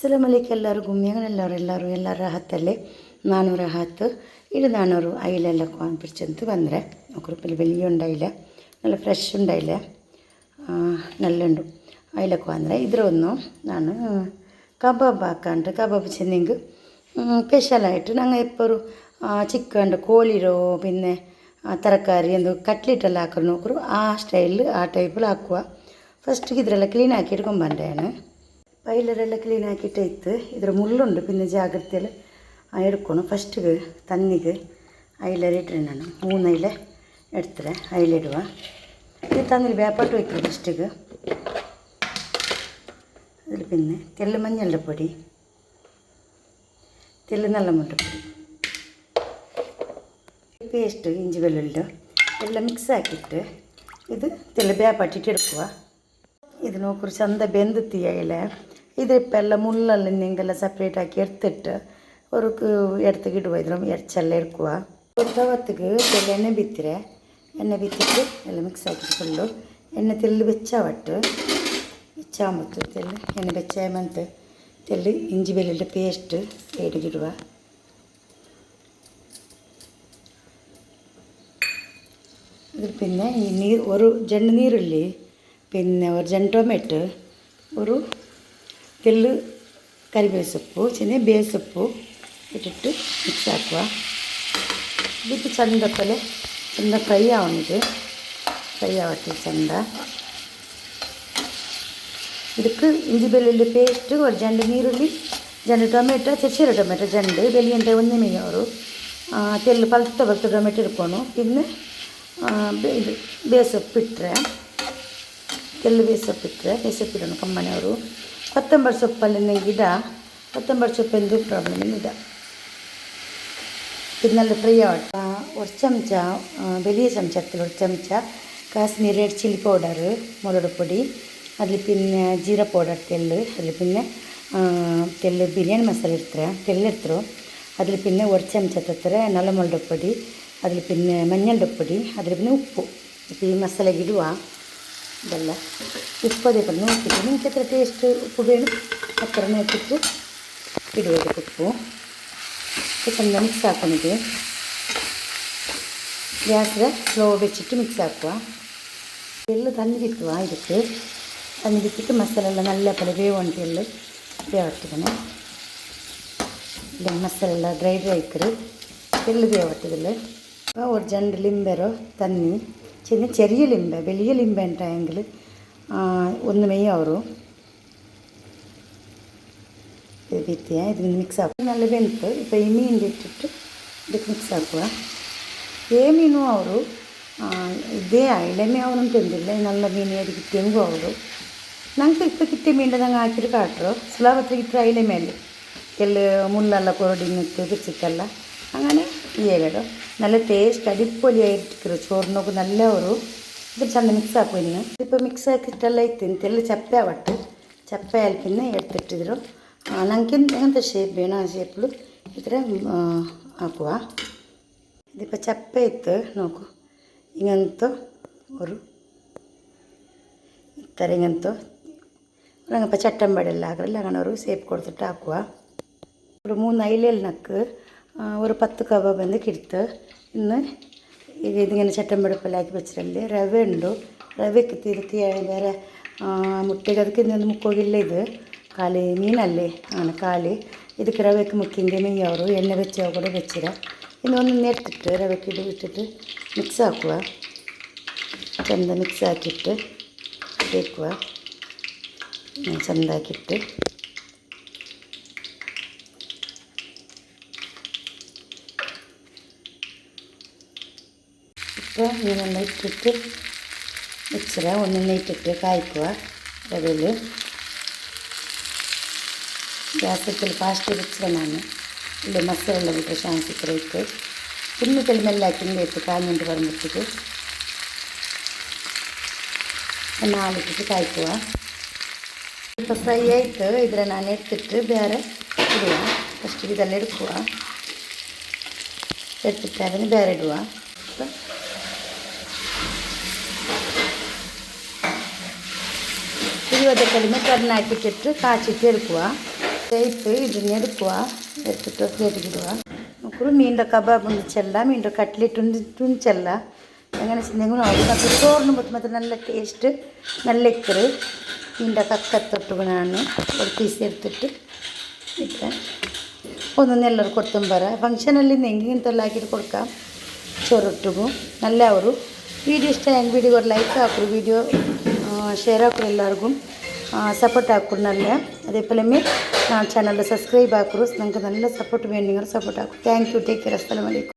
ಅಸ್ಸಲಾಮ್ ಅಲಿಕ್ എല്ലാവർക്കും. ಹೆಂಗನೆಲ್ಲರು ಎಲ್ಲರೂ ಎಲ್ಲ ರಹತ್ತಲ್ಲಿ ನಾನು ರಹತ್ತು ಇದು ನಾನೂರು ಅಯಿಲೆಲ್ಲ ಕಾಣ್ಬಿಡ್ಚಂತು ಬಂದರೆ ಒಕ್ಕರುಪಲ್ಲಿ ಬೆಳಿಗ್ಗೆ ಉಂಡಾಯಿಲ್ಲ നല്ല ഫ്രഷ് ഉണ്ടായില്ല. നല്ലുണ്ട് അതിലൊക്കെ വന്നേ ഇതിലൊന്നും നാണ് കബാബ് ആക്കാണ്ട് കബാബ് ചെന്നെങ്കിൽ സ്പെഷ്യലായിട്ട് ഞങ്ങൾ ഇപ്പോൾ ഒരു ചിക്കന്റെ പിന്നെ തരക്കാരി എന്തോ കട്ട്ലെറ്റെല്ലാം ആക്കണം. നോക്കൂ ആ സ്റ്റൈലിൽ ആ ടൈപ്പിൽ ആക്കുക ഫസ്റ്റ് ഇതിലെല്ലാം ക്ലീൻ ആക്കിയിട്ട് കൊമ്പന്റെയാണ് പൈലരെല്ലാം ക്ലീനാക്കിയിട്ട് എത്ത് ഇതിൽ മുള്ളുണ്ട്. പിന്നെ ജാഗ്രതയിൽ എടുക്കണം. ഫസ്റ്റ് തന്നിക്ക് അയിലരിട്ടിട്ടാണ് മൂന്നയിൽ എടുത്തിട്ട് അയിലിടുക. ഇത് തന്നിൽ വേപ്പാട്ട് വയ്ക്കും ഫസ്റ്റിക്ക് അതിൽ പിന്നെ തെല്ല് മഞ്ഞളുടെ പൊടി. തെല്ല് നല്ല മുട്ടപ്പൊടി പേസ്റ്റ് ഇഞ്ചി വെള്ളുള്ളിന്റെ എല്ലാം മിക്സ് ആക്കിയിട്ട് ഇത് തെല്ല് വേപ്പാട്ടിട്ട് എടുക്കുക. ഇതിനൊക്കെ അന്ത ബെന്ത് തീയയിലെ ഇതിപ്പോൾ എല്ലാം മുള്ളെല്ലാം നിങ്ങെല്ലാം സെപ്പറേറ്റ് ആക്കി എടുത്തിട്ട് ഒരു എടുത്തേക്ക് ഇടുക ഇതിലും ഇറച്ചെല്ലാം എടുക്കുക ഒരു തവത്തേക്ക് തെല്ല എണ്ണ ಬಿತ್ತಿರೆ ಎಣ್ಣೆ ಬಿತ್ತಿಟ್ಟು ಎಲ್ಲ ಮಿಕ್ಸ್ ಹಾಕಿಟ್ಟು ಫುಲ್ಲು ಎಣ್ಣೆ ತೆಲ್ಲು ಬೆಚ್ಚಾವಟ್ಟು ಬೆಚ್ಚಾಂಬತ್ತು ತೆಲ್ಲು ಎಣ್ಣೆ ಬೆಚ್ಚಾಯಮಂತ ತೆಲ್ಲು ഇഞ്ചി വെല്ലുള്ളിൻ്റെ പേസ്റ്റ് സൈഡിലിടുക ഇതിൽ പിന്നെ ഈ നീർ ഒരു ജണ്ട് നീരുള്ളി പിന്നെ ഒരു ജണ്ട് ടൊമാറ്റോ ഒരു തെല്ല് കറിവേപ്പ് ಸೊಪ್ಪು ചെറിയ ಬೇ ಸೊಪ್ಪು ഇട്ടിട്ട് മിക്സ് ആക്കുക ഇതിപ്പോൾ ചന്തപ്പല് ചന്ത ഫ്രൈ ആവുന്നത് ഫ്രൈ ആവട്ടെ ചന്ത ಇದಕ್ಕೆ ಇಂಜಿ ಬೆಳ್ಳುಳ್ಳಿ ಪೇಸ್ಟ್ ಒಂದು ಜಂಡು ನೀರುಳ್ಳಿ ಜಂಡು ಟೊಮೆಟೊ ചെറിയ ಟೊಮೆಟೊ ಜಂಡು ಬೆಳ್ಳಿಯಂತೆ ಒಂದೇ ಮೇಯವರು ತೆಲ್ಲು ಪಲ್ತ ಬಲ್ತ ಟೊಮೆಟೊ ಇಟ್ಕೊಂಡು പിന്നെ ಇದು ಬೇಸೊಪ್ಪಿಟ್ರೆ ತೆಲ್ಲು ಬೇಸೊಪ್ಪಿಟ್ರೆ ಬೇಸೊಪ್ಪಿಡೋಣ ಕಮ್ಮನೆಯವರು ಕೊತ್ತಂಬರಿ ಸೊಪ್ಪಲ್ಲಿನ ಗಿಡ ಕೊತ್ತಂಬರಿ ಸೊಪ್ಪೆಂದು ಪ್ರಾಬ್ಲಮ್ ಗಿಡ ಇದನ್ನೆಲ್ಲ ಫ್ರೈ ಆಟ ಒಂದು ಚಮಚ ಬೆಳೆಯ ಚಮಚ ಹತ್ತಿರ ಒಂದು ಚಮಚ. ಕಾಶ್ಮೀರ್ ರೆಡ್ ಚಿಲ್ಲಿ ಪೌಡರ್ ಮುರಡ ಪುಡಿ. ಅಲ್ಲಿ ಪಿನ್ನೆ, ಜೀರಾ ಪೌಡರ್ ತೆಲ್ಲು ಅಲ್ಲಿ ಪಿನ್ನೆ ತೆಲ್ಲು ಬಿರಿಯಾನಿ ಮಸಾಲೆ ಇರ್ತಾರೆ ತೆಲ್ಲಿರ್ತರು ಅದ್ರ ಪಿನ್ನೆ ಒಂದು ಚಮಚ ತತ್ತರೆ ನಲ್ಲಮಲ್ಡ ಪುಡಿ. ಅದ್ರ ಪಿನ್ನೆ ಮಂಜಂಡ ಪುಡಿ. ಅದ್ರ ಪಿನ್ನೆ ಉಪ್ಪು. ಈ ಮಸಾಲೆ ಗಿಡುವ ಬೆಲ್ಲ ಉಪ್ಪದೇಪ ನೋಡ್ತಿದ್ದು ನಿಮ್ಮ ಹತ್ರ ಟೇಸ್ಟ್ ಉಪ್ಪು ಬೇಡ ಆ ಥರನೇ ಹಾಕಿಟ್ಟು ಇಡಬೇಕು ಉಪ್ಪು ಚಿಕನ್ನ ಮಿಕ್ಸ್ ಹಾಕೊಂಡಿದ್ದೆ ಗ್ಯಾಸ್ಗೆ ಸ್ಲೋ ಬೆಚ್ಚಿಟ್ಟು ಮಿಕ್ಸ್ ಹಾಕುವ ಎಲ್ಲ தண்ணிக்கிட்டுவா இதுக்கு. தண்ணி விட்டுட்டு மசாலெல்லாம் நல்லா போல வேவன்ட்டு எல்லாம் வேவட்டுக்கணும் இந்த மசாலெல்லாம் ட்ரை ட்ரைக்குது எள்ளு வேவட்டதில்லை ஒரு ஜண்டு லிம்பெரோ தண்ணி പിന്നെ ചെറിയ ലിമ്പ് വലിയ ലിമ്പ് ഉണ്ടായെങ്കിൽ ഒന്നുമേ അവരും ഇത് ഭിത്തിയ ഇതിന് മിക്സ് ആക്കുക നല്ല വെന്ത് ഇപ്പോൾ ഈ മീനിന്റെ ഇട്ടിട്ട് ಇದಕ್ಕೆ ಮಿಕ್ಸ್ ಹಾಕುವ ಏ ಮೀನು ಅವರು ಇದೇ ಐಡಮೆ ಅವನು ತಿಂದಿಲ್ಲ ನಲ್ಲ ಮೀನು ಅದಕ್ಕೆ ತೆಂಗು ಅವರು ನಂಗೆ ಇಪ್ಪ ಕಿತ್ತೆ ಮೀನು ನಂಗೆ ಹಾಕಿರು ಕಾಟ್ರು ಸುಲಭತ್ರ ಇತ್ತು ಐಲೆ ಮೇಲೆ ಎಲ್ಲ ಮುಳ್ಳೆಲ್ಲ ಕೊರಡಿ ನಿಂತು ಬಿಚ್ಚಿತ್ತಲ್ಲ അങ്ങനെ ഇല്ലേ കേട്ടോ നല്ല ടേസ്റ്റ് അടിപൊളിയായിരിക്കും ചോറിനൊക്കെ നല്ല ഒരു ഇത് ಚೆಂದ ಮಿಕ್ಸ್ ಹಾಕು ಇನ್ನು ಸ್ವಲ್ಪ ಮಿಕ್ಸ್ ಹಾಕಿಟ್ಟೆಲ್ಲ ಇತ್ತು ಎಲ್ಲ ಚಪ್ಪೆ ಆವಟ್ಟು ಚಪ್ಪೆ ಹಾಲ್ಪಿನ ಎಡ್ತಿಟ್ಟಿದ್ರು ನನಗೆ ಎಂತ ಶೇಪ್ ಬೇಡ ಆ ಶೇಪ್ಲು ಇದ್ರೆ ಹಾಕುವ ഇതിപ്പോൾ ചപ്പ എത്ത് നോക്കൂ. ഇങ്ങനത്തെ ഒരു ഇത്തര ഇങ്ങനത്തെ ഇപ്പോൾ ചട്ടമ്പടല്ല ആകറില്ല അങ്ങനെ ഒരു സേപ്പ് കൊടുത്തിട്ട് ആക്കുക ഒരു മൂന്ന് അയിലൽ നക്ക് ഒരു പത്ത് കവ വന്ന് കിടത്ത് ഇന്ന് ഇതിങ്ങനെ ചട്ടമ്പടുപ്പിലാക്കി വെച്ചിട്ടുണ്ട്. റവ ഉണ്ട് റവയ്ക്ക് തിരുത്തി വേറെ മുട്ടയ്ക്ക് ಅದಕ್ಕೆ മുക്കോകില്ല ഇത്? കാലി മീനല്ലേ? ಮೀನಲ್ಲೇ ആണ് ഇതിക്ക് ಇದಕ್ಕೆ ರವೆಕ್ಕೆ ಮುಕ್ಕಿಂಗೆ നെയ്യാറ് എണ്ണ വെച്ച് കൂടെ വെച്ചിട. ഇന്നൊന്ന് നേട്ടിട്ട് റവയ്ക്ക് ഇത് ഇട്ടിട്ട് മിക്സ് ആക്കുക. ചെന്ത മിക്സ് ആക്കിയിട്ട് വെക്കുക ചെന്താക്കിയിട്ട് ഉപ്പ് ഇനി നമ്മൾ ഇട്ടിട്ട് മിക്സറ ഒന്ന് നീട്ടിട്ട് കായ്ക്കുക അതിൽ ഗ്യാസത്തിൽ ഫാസ്റ്റ് മിക്സറാണ് ಇಲ್ಲಿ ಮಸಾಲೆ ಎಲ್ಲ ಬಿಟ್ಟರೆ ಶಾಂತಿ ಸಿಕ್ಕರೆ ಇತ್ತು ತಿನ್ನು ಕಡಿಮೆಲ್ಲ ತಿಂಡಿ ಇತ್ತು ಕಾಯಿಮಂಡಿ ಬಂದ್ಬಿಟ್ಟಿದ್ದು ನಾಲಿಟ್ಟಿಟ್ಟು ಕಾಯ್ಕುವ ಸ್ವಲ್ಪ ಫ್ರೈ ಆಯಿತು ಇದರ ನಾನು ಎಡ್ತಿಟ್ಟು ಬೇರೆ ಇಡುವ ಫಸ್ಟ್ ಇದೆಲ್ಲ ಎಡ್ಕುವ ಎಡ್ತಿಟ್ಟು ಅದನ್ನು ಬೇರೆ ಇಡುವ ഇരുപത് കലിമ കറിനാക്കിയിട്ടിട്ട് കാച്ചിട്ട് എടുക്കുക ഇട്ട് ഇതിനെ എടുക്കുക എടുത്തിട്ട് പ്ലേറ്റിൽ ഇടുക നോക്കൂ മീനിൻ്റെ കബാബ് ഉണ്ടിച്ചല്ല മീനിൻ്റെ കട്ട്ലറ്റ് ഉണ്ട് തുണിച്ചല്ല എങ്ങനെ വെച്ചിട്ടുണ്ടെങ്കിൽ അത് ಮತ್ತೆ ചോറിന് പറ്റും ಮತ್ತೆ നല്ല ടേസ്റ്റ് നല്ല ഇക്കറ് മീനിൻ്റെ കക്കത്തൊട്ട് ഞാൻ ഒരു പീസ് എടുത്തിട്ട് ഇട്ട് ಒಂದೊಂದು ಎಲ್ಲರೂ ಕೊಡ್ತಂಬಾರ ಫಂಕ್ಷನಲ್ಲಿ ಹೆಂಗೆ ಇಂತೆಲ್ಲ ಹಾಕಿಟ್ಟು ಕೊಡ್ಕ ಚೊರೊಟ್ಟಿಗೂ നല്ല ಅವರು വീഡിയോ ಇಷ್ಟ ಹೆಂಗೆ ವಿಡಿಯೋ ഒരു ലൈക്ക് ಹಾಕ್ರು വീഡിയോ ಶೇರ್ ಹಾಕೋರು ಎಲ್ಲರಿಗೂ ಸಪೋರ್ಟ್ ಹಾಕ್ಕೊಡು ನಲ್ಲ ಅದೇ ಪಲಮೆ ನಾನು ಚಾನಲ್ ಸಬ್ಸ್ಕ್ರೈಬ್ ಹಾಕೋರು ನಂಗೆ ನಲ್ಲ ಸಪೋರ್ಟ್ ವೇಣಿ ಸಪೋರ್ಟ್ ಹಾಕು ಥ್ಯಾಂಕ್ ಯು ಟೇಕ್ ಕೇರ್ ಅಸ್ಸಲಾಮಲಿಕಮ್